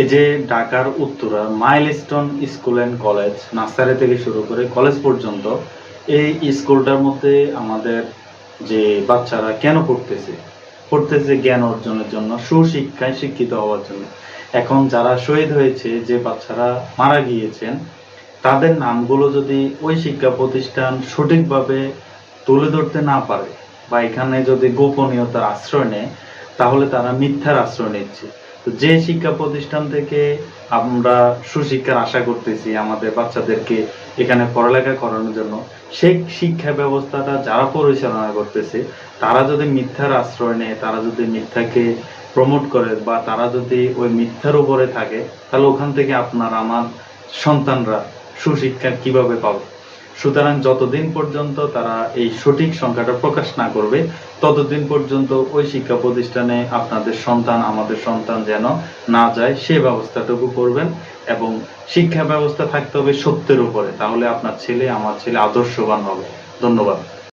এই যে ঢাকার Uttara, Milestone school and college, nursery থেকে শুরু করে কলেজ পর্যন্ত, এই স্কুলটার মধ্যে আমাদের যে বাচ্চারা কেন পড়তেছে? পড়তেছে জ্ঞান অর্জনের জন্য, সুশিক্ষায় শিক্ষিত হওয়ার জন্য। এখন যারা শহীদ হয়েছে, যে বাচ্চারা মারা গিয়েছেন, তাদের নামগুলো যদি ওই শিক্ষা প্রতিষ্ঠান সঠিকভাবে তুলে ধরতে না পারে, বা এখানে যদি গোপনীয়তার আশ্রয় নেয়, তাহলে তারা মিথ্যার আশ্রয় নিচ্ছে। যে শিক্ষা প্রতিষ্ঠান থেকে আমরা সুশিক্ষার আশা করতেছি আমাদের বাচ্চাদেরকে এখানে পড়ালেখা করানোর জন্য সেই শিক্ষা ব্যবস্থাটা যারা পরিচালনা করতেছে, তারা যদি মিথ্যার আশ্রয় নেয়, তারা যদি মিথ্যাকে প্রমোট করে বা তারা যদি ওই মিথ্যার উপরে থাকে, তাহলে ওখান থেকে আপনার, আমার সন্তানরা সুশিক্ষা কীভাবে পাবে? সুতরাং যতদিন পর্যন্ত তারা এই সঠিক সংখ্যাটা প্রকাশ না করবে, ততদিন পর্যন্ত ওই শিক্ষা প্রতিষ্ঠানে আপনাদের সন্তান, আমাদের সন্তান যেন না যায়, সে ব্যবস্থাটুকু করবেন এবং শিক্ষা ব্যবস্থা থাকতে হবে সত্যের উপরে। তাহলে আপনার ছেলে, আমার ছেলে আদর্শবান হবে। ধন্যবাদ।